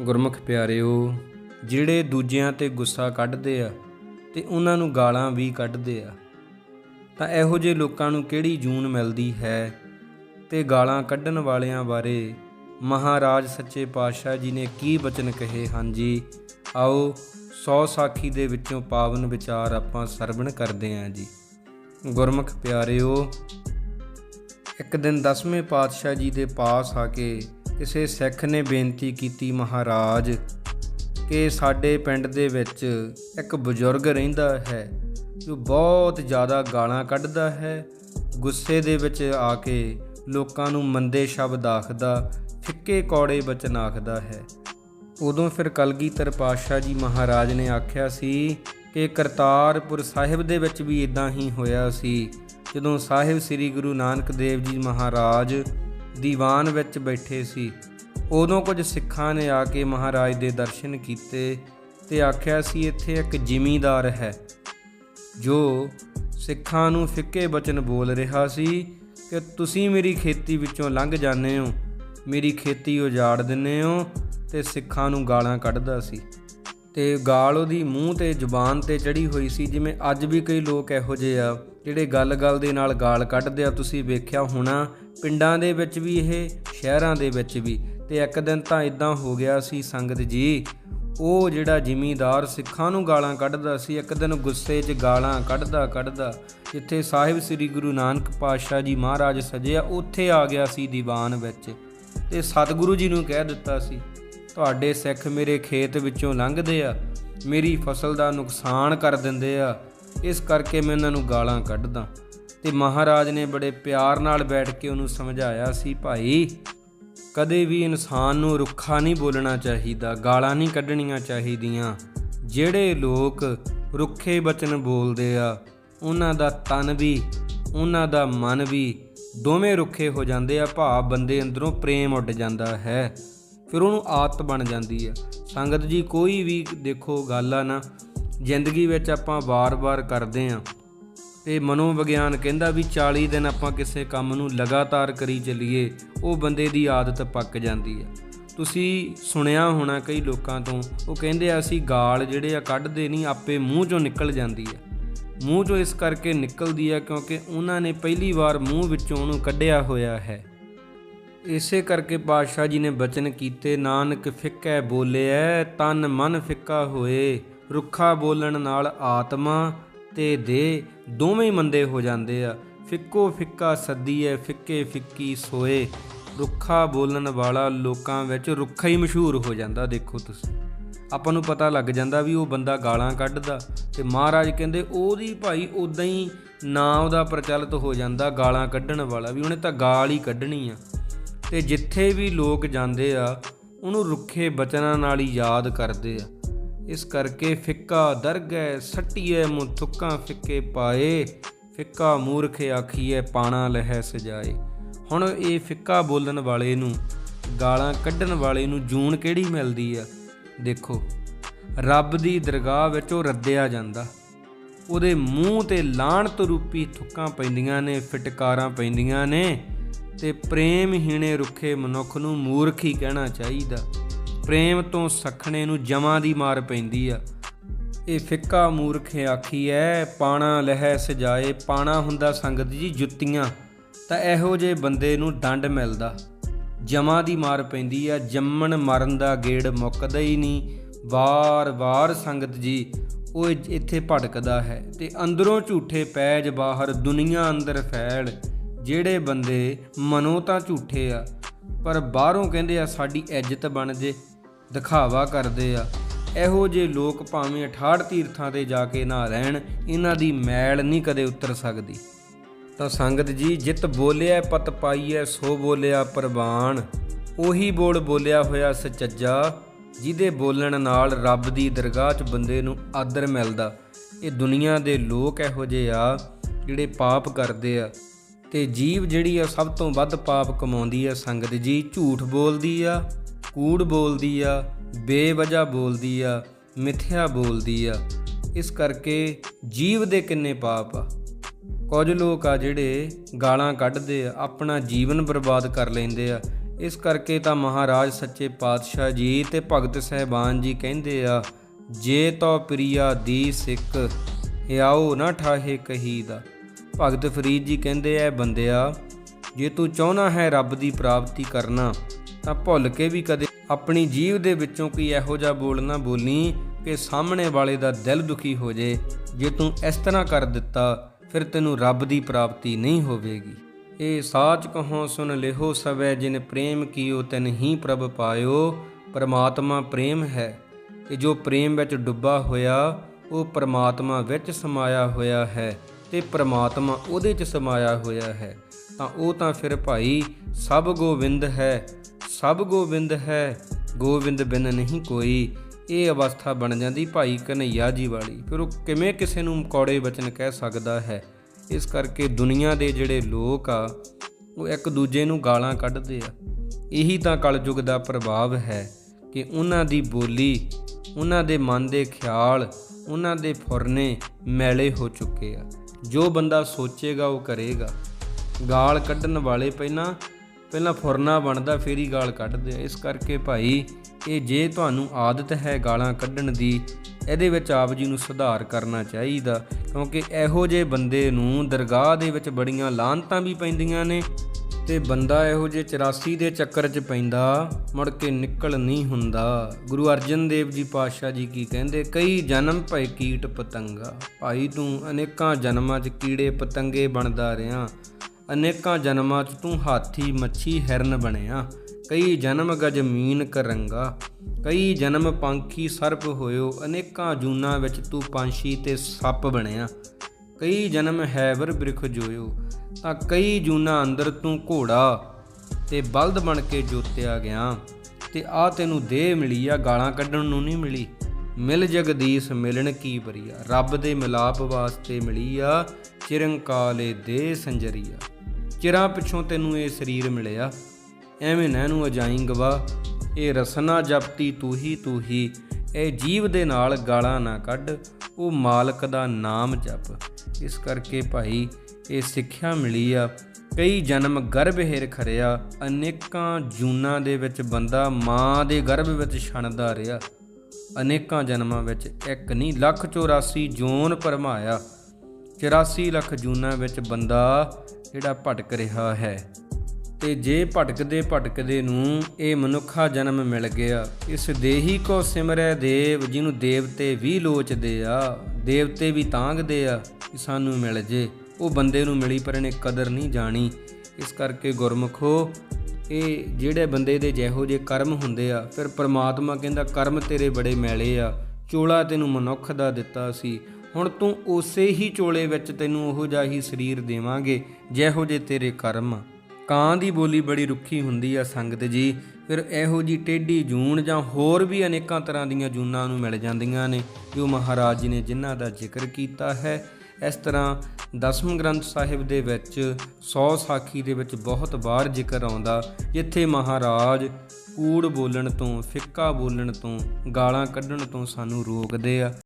ਗੁਰਮੁਖ ਪਿਆਰਿਓ, ਜਿਹੜੇ ਦੂਜਿਆਂ ਤੇ ਗੁੱਸਾ ਕੱਢਦੇ ਆ ਤੇ ਉਹਨਾਂ ਨੂੰ ਗਾਲਾਂ ਵੀ ਕੱਢਦੇ ਆ, ਤਾਂ ਇਹੋ ਜਿਹੇ ਲੋਕਾਂ ਨੂੰ ਕਿਹੜੀ ਜੂਨ ਮਿਲਦੀ ਹੈ? ਤੇ ਗਾਲਾਂ ਕੱਢਣ ਵਾਲਿਆਂ ਬਾਰੇ ਮਹਾਰਾਜ ਸੱਚੇ ਪਾਤਸ਼ਾਹ ਜੀ ਨੇ ਕੀ ਬਚਨ ਕਹੇ? ਹਨ ਜੀ ਆਓ ਸੌ ਸਾਖੀ ਦੇ ਵਿੱਚੋਂ ਪਾਵਨ ਵਿਚਾਰ ਆਪਾਂ ਸਰਵਣ ਕਰਦੇ ਆਂ ਜੀ। ਗੁਰਮੁਖ ਪਿਆਰਿਓ, ਇੱਕ ਦਿਨ ਦਸਵੇਂ ਪਾਤਸ਼ਾਹ ਜੀ ਦੇ ਪਾਸ ਆ ਕੇ ਕਿਸੇ ਸਿੱਖ ਨੇ ਬੇਨਤੀ ਕੀਤੀ ਮਹਾਰਾਜ, ਕਿ ਸਾਡੇ ਪਿੰਡ ਦੇ ਵਿੱਚ ਇੱਕ ਬਜ਼ੁਰਗ ਰਹਿੰਦਾ ਹੈ ਜੋ ਬਹੁਤ ਜ਼ਿਆਦਾ ਗਾਲਾਂ ਕੱਢਦਾ ਹੈ, ਗੁੱਸੇ ਦੇ ਵਿੱਚ ਆ ਕੇ ਲੋਕਾਂ ਨੂੰ ਮੰਦੇ ਸ਼ਬਦ ਆਖਦਾ, ਫਿੱਕੇ ਕੌੜੇ ਬਚਨ ਆਖਦਾ ਹੈ। ਉਦੋਂ ਫਿਰ ਕਲਗੀਧਰ ਪਾਤਸ਼ਾਹ ਜੀ ਮਹਾਰਾਜ ਨੇ ਆਖਿਆ ਸੀ ਕਿ ਕਰਤਾਰਪੁਰ ਸਾਹਿਬ ਦੇ ਵਿੱਚ ਵੀ ਇਦਾਂ ਹੀ ਹੋਇਆ ਸੀ, ਜਦੋਂ ਸਾਹਿਬ ਸ੍ਰੀ ਗੁਰੂ ਨਾਨਕ ਦੇਵ ਜੀ ਮਹਾਰਾਜ ਦੀਵਾਨ ਵਿੱਚ ਬੈਠੇ ਸੀ। ਉਦੋਂ ਕੁਝ ਸਿੱਖਾਂ ਨੇ ਆ ਕੇ ਮਹਾਰਾਜ ਦੇ ਦਰਸ਼ਨ ਕੀਤੇ ਤੇ ਆਖਿਆ, ਸੀ, ਇੱਥੇ ਇੱਕ ਜ਼ਿਮੀਂਦਾਰ ਹੈ, ਜੋ ਸਿੱਖਾਂ ਨੂੰ ਫਿੱਕੇ ਬਚਨ ਬੋਲ ਰਿਹਾ ਸੀ ਕਿ ਤੁਸੀਂ ਮੇਰੀ ਖੇਤੀ ਵਿੱਚੋਂ ਲੰਘ ਜਾਂਦੇ ਹੋ, ਮੇਰੀ ਖੇਤੀ ਉਜਾੜ ਦਿੰਦੇ ਹੋ ਤੇ ਸਿੱਖਾਂ ਨੂੰ ਗਾਲਾਂ ਕੱਢਦਾ ਸੀ। ਤੇ ਗਾਲ ਉਹਦੀ ਮੂੰਹ ਤੇ ਜ਼ੁਬਾਨ ਤੇ ਚੜੀ ਹੋਈ ਸੀ, ਜਿਵੇਂ ਅੱਜ ਵੀ ਕਈ ਲੋਕ ਇਹੋ ਜਿਹੇ ਆ। ਜਿਹੜੇ ਗੱਲ-ਗੱਲ ਦੇ ਨਾਲ ਗਾਲ ਕੱਢਦੇ ਆ, ਤੁਸੀਂ ਵੇਖਿਆ ਹੋਣਾ, ਪਿੰਡਾਂ ਦੇ ਵਿੱਚ ਵੀ ਇਹ, ਸ਼ਹਿਰਾਂ ਦੇ ਵਿੱਚ ਵੀ। ਤੇ ਇੱਕ ਦਿਨ ਤਾਂ ਇਦਾਂ ਹੋ ਗਿਆ ਸੀ ਸੰਗਤ ਜੀ, ਉਹ ਜਿਹੜਾ ਜ਼ਿਮੀਂਦਾਰ ਸਿੱਖਾਂ ਨੂੰ ਗਾਲਾਂ ਕੱਢਦਾ ਸੀ, ਇੱਕ ਦਿਨ ਗੁੱਸੇ 'ਚ ਗਾਲਾਂ ਕੱਢਦਾ ਕੱਢਦਾ ਜਿੱਥੇ ਸਾਹਿਬ ਸ੍ਰੀ ਗੁਰੂ ਨਾਨਕ ਪਾਤਸ਼ਾਹ ਜੀ ਮਹਾਰਾਜ ਸਜਿਆ ਉੱਥੇ ਆ ਗਿਆ ਸੀ ਦੀਵਾਨ ਵਿੱਚ। ਤੇ ਸਤਿਗੁਰੂ ਜੀ ਨੂੰ ਕਹਿ ਦਿੱਤਾ ਸੀ, ਤੁਹਾਡੇ ਸਿੱਖ ਮੇਰੇ ਖੇਤ ਵਿੱਚੋਂ ਲੰਘਦੇ ਆ, ਮੇਰੀ ਫਸਲ ਦਾ ਨੁਕਸਾਨ ਕਰ ਦਿੰਦੇ ਆ ਇਸ ਕਰਕੇ ਮੈਂ ਉਹਨਾਂ ਨੂੰ ਗਾਲਾਂ ਕੱਢਦਾ ਤੇ ਮਹਾਰਾਜ ਨੇ ਬੜੇ ਪਿਆਰ ਨਾਲ ਬੈਠ ਕੇ ਉਹਨੂੰ ਸਮਝਾਇਆ ਸੀ, ਭਾਈ, ਕਦੇ ਵੀ ਇਨਸਾਨ ਨੂੰ ਰੁੱਖਾ ਨਹੀਂ ਬੋਲਣਾ ਚਾਹੀਦਾ, ਗਾਲਾਂ ਨਹੀਂ ਕੱਢਣੀਆਂ ਚਾਹੀਦੀਆਂ। ਜਿਹੜੇ ਲੋਕ ਰੁੱਖੇ ਬਚਨ ਬੋਲਦੇ ਆ, ਉਹਨਾਂ ਦਾ ਤਨ ਵੀ, ਉਹਨਾਂ ਦਾ ਮਨ ਵੀ ਦੋਵੇਂ ਰੁੱਖੇ ਹੋ ਜਾਂਦੇ ਆ, ਭਾਵ ਬੰਦੇ ਅੰਦਰੋਂ ਪ੍ਰੇਮ ਉੱਡ ਜਾਂਦਾ ਹੈ, ਫਿਰ ਉਹਨੂੰ ਆਦਤ ਬਣ ਜਾਂਦੀ ਆ। ਸੰਗਤ ਜੀ, ਕੋਈ ਵੀ ਦੇਖੋ, ਗੱਲ ਆ ਨਾ ਜ਼ਿੰਦਗੀ ਵਿੱਚ ਆਪਾਂ ਵਾਰ-ਵਾਰ ਕਰਦੇ ਆ। ਤੇ ਮਨੋਵਿਗਿਆਨ ਕਹਿੰਦਾ ਵੀ 40 ਦਿਨ ਆਪਾਂ ਕਿਸੇ ਕੰਮ ਨੂੰ ਲਗਾਤਾਰ ਕਰੀ ਚੱਲੀਏ, ਉਹ ਬੰਦੇ ਦੀ ਆਦਤ ਪੱਕ ਜਾਂਦੀ ਹੈ ਤੁਸੀਂ ਸੁਣਿਆ ਹੋਣਾ ਕਈ ਲੋਕਾਂ ਤੋਂ, ਉਹ ਕਹਿੰਦੇ ਆ, ਅਸੀਂ ਗਾਲ ਜਿਹੜੇ ਆ ਕੱਢਦੇ ਨਹੀਂ, ਆਪੇ ਮੂੰਹ ਚੋਂ ਨਿਕਲ ਜਾਂਦੀ ਹੈ ਮੂੰਹ ਚੋਂ ਇਸ ਕਰਕੇ ਨਿਕਲਦੀ ਹੈ ਕਿਉਂਕਿ ਉਹਨਾਂ ਨੇ ਪਹਿਲੀ ਵਾਰ ਮੂੰਹ ਵਿੱਚੋਂ ਉਹਨੂੰ ਕੱਢਿਆ ਹੋਇਆ ਹੈ। ਇਸੇ ਕਰਕੇ ਪਾਤਸ਼ਾਹ ਜੀ ਨੇ ਬਚਨ ਕੀਤੇ, ਨਾਨਕ ਫਿੱਕੈ ਬੋਲਿਐ ਤਨ ਮਨ ਫਿੱਕਾ ਹੋਏ। ਰੁੱਖਾ ਬੋਲਣ ਨਾਲ ਆਤਮਾ ਤੇ ਦੇਹ ਦੋਵੇਂ ਮੰਦੇ ਹੋ ਜਾਂਦੇ ਆ। ਫਿੱਕੋ ਫਿੱਕਾ ਸੱਦੀਏ ਫਿੱਕੇ ਫਿੱਕੀ ਸੋਏ। ਰੁੱਖਾ ਬੋਲਣ ਵਾਲਾ ਲੋਕਾਂ ਵਿੱਚ ਰੁੱਖਾ ਹੀ ਮਸ਼ਹੂਰ ਹੋ ਜਾਂਦਾ, ਦੇਖੋ ਤੁਸੀਂ। ਆਪਾਂ ਨੂੰ ਪਤਾ ਲੱਗ ਜਾਂਦਾ ਵੀ ਉਹ ਬੰਦਾ ਗਾਲਾਂ ਕੱਢਦਾ ਤੇ ਮਹਾਰਾਜ ਕਹਿੰਦੇ ਉਹਦੀ ਭਾਈ ਉਦਾਂ ਹੀ ਨਾਂ ਉਹਦਾ ਪ੍ਰਚਲਿਤ ਹੋ ਜਾਂਦਾ ਗਾਲਾਂ ਕੱਢਣ ਵਾਲਾ ਵੀ ਉਹਨੇ ਤਾਂ ਗਾਲ ਹੀ ਕੱਢਣੀ ਆ। ਤੇ ਜਿੱਥੇ ਵੀ ਲੋਕ ਜਾਂਦੇ ਆ, ਉਹਨੂੰ ਰੁੱਖੇ ਬਚਨਾਂ ਨਾਲ ਹੀ ਯਾਦ ਕਰਦੇ ਆ। ਇਸ ਕਰਕੇ ਫਿੱਕਾ ਦਰਗਹਿ ਸੱਟੀਏ ਮੁ ਥੁੱਕਾਂ ਫਿੱਕੇ ਪਾਏ, ਫਿੱਕਾ ਮੂਰਖ ਆਖੀਏ ਪਾਣਾ ਲਹਿ ਸਜਾਏ। ਹੁਣ ਇਹ ਫਿੱਕਾ ਬੋਲਣ ਵਾਲੇ ਨੂੰ, ਗਾਲਾਂ ਕੱਢਣ ਵਾਲੇ ਨੂੰ ਜੂਨ ਕਿਹੜੀ ਮਿਲਦੀ ਆ? ਦੇਖੋ, ਰੱਬ ਦੀ ਦਰਗਾਹ ਵਿੱਚ ਉਹ ਰੱਦਿਆ ਜਾਂਦਾ। ਉਹਦੇ ਮੂੰਹ ਤੇ ਲਾਹਣਤ ਰੂਪੀ ਥੁੱਕਾਂ ਪੈਂਦੀਆਂ ਨੇ, ਫਟਕਾਰਾਂ ਪੈਂਦੀਆਂ ਨੇ ਤੇ ਪ੍ਰੇਮਹੀਣੇ ਰੁੱਖੇ ਮਨੁੱਖ ਨੂੰ ਮੂਰਖ ਹੀ ਕਹਿਣਾ ਚਾਹੀਦਾ। ਪ੍ਰੇਮ ਤੋਂ ਸਖਣੇ ਨੂੰ ਜਮਾਂ ਦੀ ਮਾਰ ਪੈਂਦੀ ਆ। ਇਹ ਫਿੱਕਾ ਮੂਰਖ ਆਖੀ ਐ, ਪਾਣਾ ਲਹਿ ਸਜਾਏ ਪਾਣਾ ਹੁੰਦਾ ਸੰਗਤ ਜੀ ਜੁੱਤੀਆਂ। ਤਾਂ ਇਹੋ ਜੇ ਬੰਦੇ ਨੂੰ ਦੰਡ ਮਿਲਦਾ। ਜਮਾਂ ਦੀ ਮਾਰ ਪੈਂਦੀ ਆ, ਜੰਮਣ ਮਰਨ ਦਾ ਗੇੜ ਮੁੱਕਦਾ ਹੀ ਨਹੀਂ। ਵਾਰ-ਵਾਰ ਸੰਗਤ ਜੀ, ਉਹ ਇੱਥੇ ਭਟਕਦਾ ਹੈ ਤੇ ਅੰਦਰੋਂ ਝੂਠੇ ਪੈਜ ਬਾਹਰ ਦੁਨੀਆ ਅੰਦਰ ਫੈਲ। ਜਿਹੜੇ ਬੰਦੇ ਮਨੋਂ ਤਾਂ ਝੂਠੇ ਆ, ਪਰ ਬਾਹਰੋਂ ਕਹਿੰਦੇ ਆ, ਸਾਡੀ ਇੱਜ਼ਤ ਬਣ ਜੇ। ਦਿਖਾਵਾ ਕਰਦੇ ਆ। ਇਹੋ ਜੇ ਲੋਕ ਭਾਵੇਂ 68 ਤੀਰਥਾਂ ਤੇ ਜਾ ਕੇ ਨਾ ਰਹਿਣ ਇਹਨਾਂ ਦੀ ਮੈਲ ਨਹੀਂ ਕਦੇ ਉਤਰ ਸਕਦੀ। ਤਾਂ ਸੰਗਤ ਜੀ, ਜਿਤ ਬੋਲਿਆ ਪਤ ਪਾਈਐ, ਸੋ ਬੋਲਿਆ ਪ੍ਰਵਾਨ। ਉਹੀ ਬੋਲ ਬੋਲਿਆ ਹੋਇਆ ਸਚੱਜਾ, ਜਿਹਦੇ ਬੋਲਣ ਨਾਲ ਰੱਬ ਦੀ ਦਰਗਾਹ 'ਚ ਬੰਦੇ ਨੂੰ ਆਦਰ ਮਿਲਦਾ। ਇਹ ਦੁਨੀਆ ਦੇ ਲੋਕ ਇਹੋ ਜਿਹੇ ਆ, ਜਿਹੜੇ ਪਾਪ ਕਰਦੇ ਆ। ਤੇ ਜੀਵ ਜਿਹੜੀ ਆ, ਸਭ ਤੋਂ ਵੱਧ ਪਾਪ ਕਮਾਉਂਦੀ ਆ ਸੰਗਤ ਜੀ, ਝੂਠ ਬੋਲਦੀ ਆ। ਕੂੜ ਬੋਲਦੀ ਆ, ਬੇਵਜ੍ਹਾ ਬੋਲਦੀ ਆ, ਮਿੱਥਿਆ ਬੋਲਦੀ ਆ। ਇਸ ਕਰਕੇ ਜੀਵ ਦੇ ਕਿੰਨੇ ਪਾਪ ਆ। ਕੁਝ ਲੋਕ ਆ ਜਿਹੜੇ ਗਾਲਾਂ ਕੱਢਦੇ ਆ, ਆਪਣਾ ਜੀਵਨ ਬਰਬਾਦ ਕਰ ਲੈਂਦੇ ਆ। ਇਸ ਕਰਕੇ ਤਾਂ ਮਹਾਰਾਜ ਸੱਚੇ ਪਾਤਸ਼ਾਹ ਜੀ ਤੇ ਭਗਤ ਸਹਿਬਾਨ ਜੀ ਕਹਿੰਦੇ ਆ, ਜੇ ਤੋ ਪ੍ਰਿਆ ਦੀ ਸਿੱਖ ਹਿਆਓ ਨਾ ਠਾਹੇ ਕਹੀਦਾ ਭਗਤ ਫਰੀਦ ਜੀ ਕਹਿੰਦੇ ਐ ਬੰਦਿਆ, ਜੇ ਤੂੰ ਚਾਹਨਾ ਹੈ ਰੱਬ ਦੀ ਪ੍ਰਾਪਤੀ ਕਰਨਾ ਤਾਂ ਭੁੱਲ ਕੇ ਵੀ ਕਦੇ ਆਪਣੀ ਜੀਵ ਦੇ ਵਿੱਚੋਂ ਕੋਈ ਇਹੋ ਜਿਹਾ ਬੋਲ ਨਾ ਬੋਲੀ ਕਿ ਸਾਹਮਣੇ ਵਾਲੇ ਦਾ ਦਿਲ ਦੁਖੀ ਹੋ ਜੇ। ਜੇ ਤੂੰ ਇਸ ਤਰ੍ਹਾਂ ਕਰ ਦਿੱਤਾ, ਫਿਰ ਤੈਨੂੰ ਰੱਬ ਦੀ ਪ੍ਰਾਪਤੀ ਨਹੀਂ ਹੋਵੇਗੀ। ਇਹ ਸਾਚ ਕਹੋ ਸੁਨ ਲਿਹੋ ਸਵੈ, ਜਿਨ ਪ੍ਰੇਮ ਕੀਓ ਤਨ ਹੀ ਪ੍ਰਭ ਪਾਇਓ। ਪਰਮਾਤਮਾ ਪ੍ਰੇਮ ਹੈ, ਤੇ ਜੋ ਪ੍ਰੇਮ ਵਿੱਚ ਡੁੱਬਾ ਹੋਇਆ, ਉਹ ਪਰਮਾਤਮਾ ਵਿੱਚ ਸਮਾਇਆ ਹੋਇਆ ਹੈ, ਤੇ ਪਰਮਾਤਮਾ ਉਹਦੇ 'ਚ ਸਮਾਇਆ ਹੋਇਆ ਹੈ। ਤਾਂ ਉਹ ਤਾਂ ਫਿਰ ਭਾਈ ਸਭ ਗੋਬਿੰਦ ਹੈ ਸਭ ਗੋਬਿੰਦ ਹੈ। ਗੋਬਿੰਦ ਬਿਨ ਨਹੀਂ ਕੋਈ। ਇਹ ਅਵਸਥਾ ਬਣ ਜਾਂਦੀ ਭਾਈ ਕਨਈਆ ਜੀ ਵਾਲੀ। ਫਿਰ ਉਹ ਕਿਵੇਂ ਕਿਸੇ ਨੂੰ ਮਕੌੜੇ ਬਚਨ ਕਹਿ ਸਕਦਾ ਹੈ? ਇਸ ਕਰਕੇ ਦੁਨੀਆ ਦੇ ਜਿਹੜੇ ਲੋਕ ਆ, ਉਹ ਇੱਕ ਦੂਜੇ ਨੂੰ ਗਾਲਾਂ ਕੱਢਦੇ ਆ। ਇਹੀ ਤਾਂ ਕਲਯੁਗ ਦਾ ਪ੍ਰਭਾਵ ਹੈ ਕਿ ਉਹਨਾਂ ਦੀ ਬੋਲੀ, ਉਹਨਾਂ ਦੇ ਮਨ ਦੇ ਖਿਆਲ, ਉਹਨਾਂ ਦੇ ਫੁਰਨੇ ਮੈਲੇ ਹੋ ਚੁੱਕੇ ਆ। ਜੋ ਬੰਦਾ ਸੋਚੇਗਾ, ਉਹ ਕਰੇਗਾ। ਗਾਲ ਕੱਢਣ ਵਾਲੇ ਪਹਿਲਾਂ ਪਹਿਲਾਂ ਫੁਰਨਾ ਬਣਦਾ, ਫੇਰ ਹੀ ਗਾਲ ਕੱਢਦੇ ਆ। ਇਸ ਕਰਕੇ ਭਾਈ, ਇਹ ਜੇ ਤੁਹਾਨੂੰ ਆਦਤ ਹੈ ਗਾਲਾਂ ਕੱਢਣ ਦੀ, ਇਹਦੇ ਵਿੱਚ ਆਪ ਜੀ ਨੂੰ ਸੁਧਾਰ ਕਰਨਾ ਚਾਹੀਦਾ। ਕਿਉਂਕਿ ਇਹੋ ਜਿਹੇ ਬੰਦੇ ਨੂੰ ਦਰਗਾਹ ਦੇ ਵਿੱਚ ਬੜੀਆਂ ਲਾਹਨਤਾਂ ਵੀ ਪੈਂਦੀਆਂ ਨੇ ਤੇ ਬੰਦਾ ਇਹੋ ਜਿਹੇ 84 ਦੇ ਚੱਕਰ 'ਚ ਪੈਂਦਾ, ਮੁੜ ਕੇ ਨਿਕਲ ਨਹੀਂ ਹੁੰਦਾ। ਗੁਰੂ ਅਰਜਨ ਦੇਵ ਜੀ ਪਾਤਸ਼ਾਹ ਜੀ ਕੀ ਕਹਿੰਦੇ, ਕਈ ਜਨਮ ਭਏ ਕੀਟ ਪਤੰਗਾ। ਭਾਈ, ਤੂੰ ਅਨੇਕਾਂ ਜਨਮਾਂ 'ਚ ਕੀੜੇ ਪਤੰਗੇ ਬਣਦਾ ਰਿਆਂ ਅਨੇਕਾਂ ਜਨਮਾਂ 'ਚ ਤੂੰ ਹਾਥੀ, ਮੱਛੀ, ਹਿਰਨ ਬਣਿਆ। ਕਈ ਜਨਮ ਗਜਮੀਨ ਕਰੰਗਾ, ਕਈ ਜਨਮ ਪੰਖੀ ਸਰਪ ਹੋਇਓ। ਅਨੇਕਾਂ ਜੂਨਾਂ ਵਿੱਚ ਤੂੰ ਪੰਛੀ ਤੇ ਸੱਪ ਬਣਿਆ। ਕਈ ਜਨਮ ਹੈਵਰ ਬ੍ਰਿਖ ਜੋਇਓ। ਤਾਂ ਕਈ ਜੂਨਾਂ ਅੰਦਰ ਤੂੰ ਘੋੜਾ ਤੇ ਬਲਦ ਬਣ ਕੇ ਜੋਤਿਆ ਗਿਆ। ਤੇ ਆ ਤੈਨੂੰ ਦੇਹ ਮਿਲੀ ਆ, ਗਾਲਾਂ ਕੱਢਣ ਨੂੰ ਨਹੀਂ ਮਿਲੀ। ਮਿਲ ਜਗਦੀਸ਼ ਮਿਲਣ ਕੀ ਬਰੀਆ। ਰੱਬ ਦੇ ਮਿਲਾਪ ਵਾਸਤੇ ਮਿਲੀ ਆ, ਚਿਰੰਕਾਲੇ ਦੇ ਸੰਜਰੀਆ। ਚਿਰਾਂ ਪਿਛੋਂ ਤੈਨੂੰ ਇਹ ਸਰੀਰ ਮਿਲਿਆ। ਐਵੇਂ ਨਾ ਇਹਨੂੰ ਅਜਾਈ ਗਵਾ ਇਹ ਰਸਨਾ ਜਪਤੀ ਤੂੰ ਹੀ ਤੂੰ ਹੀ ਇਹ ਜੀਵ ਦੇ ਨਾਲ ਗਾਲਾਂ ਨਾ ਕੱਢ, ਉਹ ਮਾਲਕ ਦਾ ਨਾਮ ਜਪ। ਇਸ ਕਰਕੇ ਭਾਈ, ਇਹ ਸਿੱਖਿਆ ਮਿਲੀ ਆ। ਕਈ ਜਨਮ ਗਰਭ ਹੇਰ ਖਰਿਆ, ਅਨੇਕਾਂ ਜੂਨਾਂ ਦੇ ਵਿੱਚ ਬੰਦਾ ਮਾਂ ਦੇ ਗਰਭ ਵਿੱਚ ਛਣਦਾ ਰਿਹਾ। ਅਨੇਕਾਂ ਜਨਮਾਂ ਵਿੱਚ ਇੱਕ ਨਹੀਂ ਲੱਖ 84 ਜੂਨ ਪਰਮਾਇਆ 84 ਲੱਖ ਜੂਨਾਂ ਵਿੱਚ ਬੰਦਾ ਜਿਹੜਾ ਭਟਕ ਰਿਹਾ ਹੈ? ਤੇ ਜੇ ਭਟਕਦੇ ਭਟਕਦੇ ਨੂੰ ਇਹ ਮਨੁੱਖਾ ਜਨਮ ਮਿਲ ਗਿਆ। ਇਸ ਦੇਹੀ ਕੋ ਸਿਮਰੈ ਦੇਵ ਜਿਹਨੂੰ ਦੇਵਤੇ ਵੀ ਲੋਚਦੇ ਆ, ਦੇਵਤੇ ਵੀ ਤਾਂਗਦੇ ਆ ਕਿ ਸਾਨੂੰ ਮਿਲ ਜੇ। ਉਹ ਬੰਦੇ ਨੂੰ ਮਿਲੀ ਪਰ ਇਹਨੇ ਕਦਰ ਨਹੀਂ ਜਾਣੀ। ਇਸ ਕਰਕੇ ਗੁਰਮਖੋ, ਇਹ ਜਿਹੜੇ ਬੰਦੇ ਦੇ ਜਿਹੋ ਜਿਹੇ ਕਰਮ ਹੁੰਦੇ ਆ, ਫਿਰ ਪ੍ਰਮਾਤਮਾ ਕਹਿੰਦਾ, ਕਰਮ ਤੇਰੇ ਬੜੇ ਮੈਲੇ ਆ। ਚੋਲਾ ਤੈਨੂੰ ਮਨੁੱਖ ਦਾ ਦਿੱਤਾ ਸੀ। ਹੁਣ ਤੂੰ ਉਸੇ ਹੀ ਚੋਲੇ ਵਿੱਚ ਤੈਨੂੰ ਉਹੋ ਜਿਹਾ ਹੀ ਸਰੀਰ ਦੇਵਾਂਗੇ, ਜਿਹੋ ਜਿਹੇ ਤੇਰੇ ਕਰਮ ਕਾਂ ਦੀ ਬੋਲੀ ਬੜੀ ਰੁੱਖੀ ਹੁੰਦੀ ਆ ਸੰਗਤ ਜੀ। ਫਿਰ ਇਹੋ ਜੀ ਟੇਢੀ ਜੂਨ ਜਾਂ ਹੋਰ ਵੀ ਅਨੇਕਾਂ ਤਰ੍ਹਾਂ ਦੀਆਂ ਜੂਨਾਂ ਨੂੰ ਮਿਲ ਜਾਂਦੀਆਂ ਨੇ, ਜੋ ਮਹਾਰਾਜ ਜੀ ਨੇ ਜਿਨ੍ਹਾਂ ਦਾ ਜ਼ਿਕਰ ਕੀਤਾ ਹੈ। ਇਸ ਤਰ੍ਹਾਂ ਦਸਮ ਗ੍ਰੰਥ ਸਾਹਿਬ ਦੇ ਵਿੱਚ 100 ਸਾਖੀ ਦੇ ਵਿੱਚ ਬਹੁਤ ਵਾਰ ਜ਼ਿਕਰ ਆਉਂਦਾ, ਜਿੱਥੇ ਮਹਾਰਾਜ ਕੂੜ ਬੋਲਣ ਤੋਂ, ਫਿੱਕਾ ਬੋਲਣ ਤੋਂ, ਗਾਲਾਂ ਕੱਢਣ ਤੋਂ ਸਾਨੂੰ ਰੋਕਦੇ ਆ।